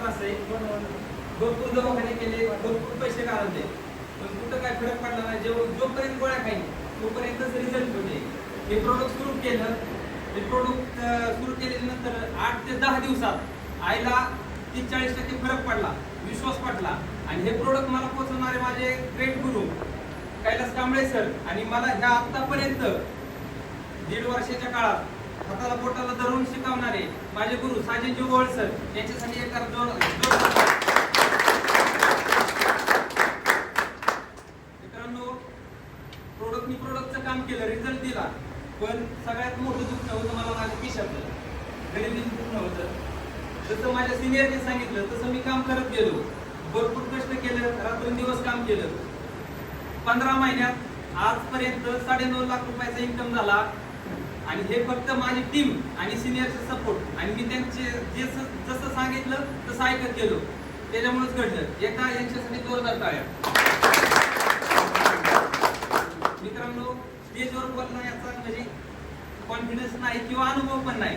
त्रास आहे. भरपूर दवाखाने केले भरपूर पैसे घालवले पण कुठं काय फरक पडला नाही. जेव्हा जोपर्यंत गोळ्या खाईल तोपर्यंतच रिझल्ट होते. हे प्रोडक्ट सुरू केलं. हे प्रोडक्ट सुरू केल्यानंतर आठ ते दहा दिवसात आईला तीस चाळीस टक्के फरक पडला विश्वास पडला आणि हे प्रोडक्ट मला पोचवणारे माझे ग्रेट गुरु कैलास कांबळे सर आणि मला ह्या आतापर्यंत दीड वर्षाच्या काळात हाताला पोटाला धरून शिकवणारे माझे गुरु साजेजी ओळ यांच्यासाठी एक जोड मित्रांनो प्रोडक्ट मी प्रोडक्टचं काम केलं रिझल्ट दिला पण सगळ्यात मोठं दुःख होतं मला माझं खिशातलं. गरिबीचं दुःख नव्हतं जसं माझ्या सिनियरने सांगितलं तसं मी काम करत गेलो. भरपूर कष्ट केलं रात्रंदिवस काम केलं. पंधरा महिन्यात आजपर्यंत साडेनऊ लाख रुपयाचा इन्कम झाला. आणि हे फक्त माझी टीम आणि सिनियरचे सपोर्ट आणि मी त्यांचे जे जसं सांगितलं तसं ऐकत गेलो. त्याच्यामुळेच घडलं. एका यांच्यासाठी जोरदार टाळ्या. मित्रांनो स्टेजवर बोलण्याचा म्हणजे कॉन्फिडन्स नाही किंवा अनुभव पण नाही.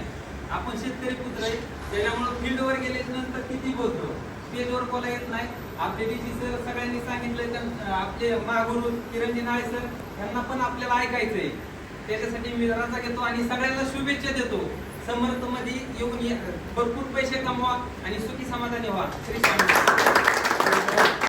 आपण शेतकरी पुत्र आहे. त्याच्यामुळे फील्डवर गेल्यानंतर नंतर किती बोलतो? स्टेजवर बोला येत नाही. आपले डीजी सर सगळ्यांनी सांगितलं आपले महागुरु किरणजी नाळे सर यांना पण आपल्याला ऐकायचं आहे त्याच्यासाठी मी रजा घेतो आणि सगळ्यांना शुभेच्छा देतो. समर्थमध्ये येऊन ये- भरपूर पैसे कमवा आणि सुखी समाधानी व्हा. श्री स्वामी.